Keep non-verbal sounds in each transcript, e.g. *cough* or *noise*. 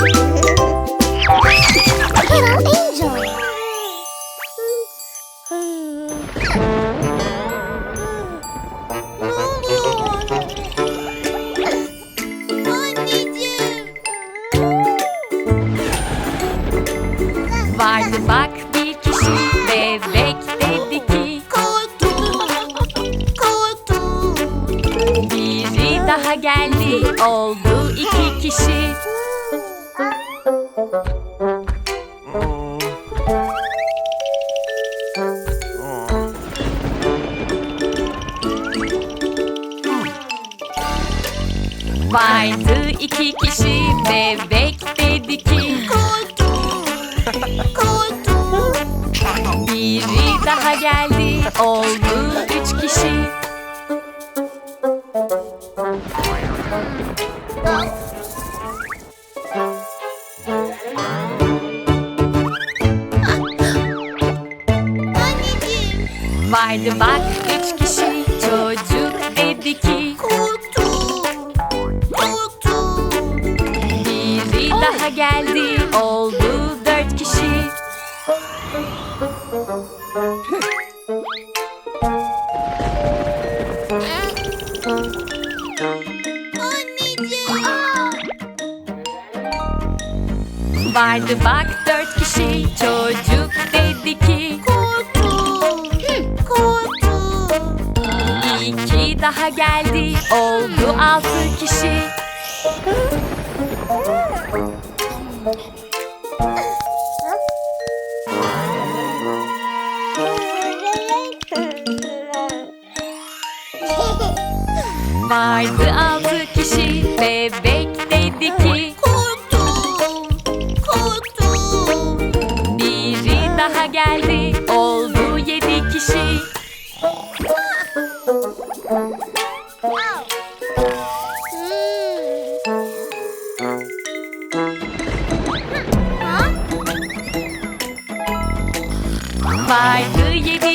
Hello, Angel. Bak bir kişi bebek dedi ki Biri daha geldi oldu iki kişi Vardı iki kişi bebek dedi ki Biri daha geldi oldu üç kişi. Vardı bak üç kişi çocuk dedi ki Vardı bak dört kişi çocuk dedi ki İki daha geldi oldu altı kişi *laughs* Vardı altı kişi bebek dedi ki Biri daha geldi oldu yedi kişi. Vardı yedi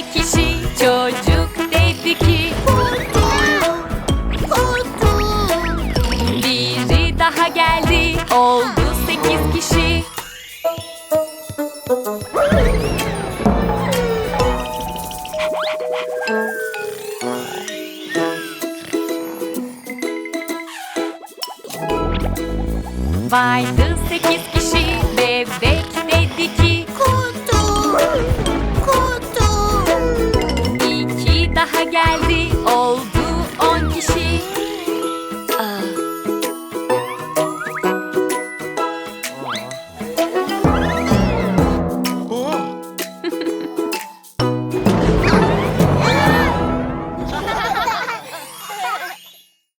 Vardı sekiz kişi bebek dedi ki Kutu, kutu. İki daha geldi oldu on kişi.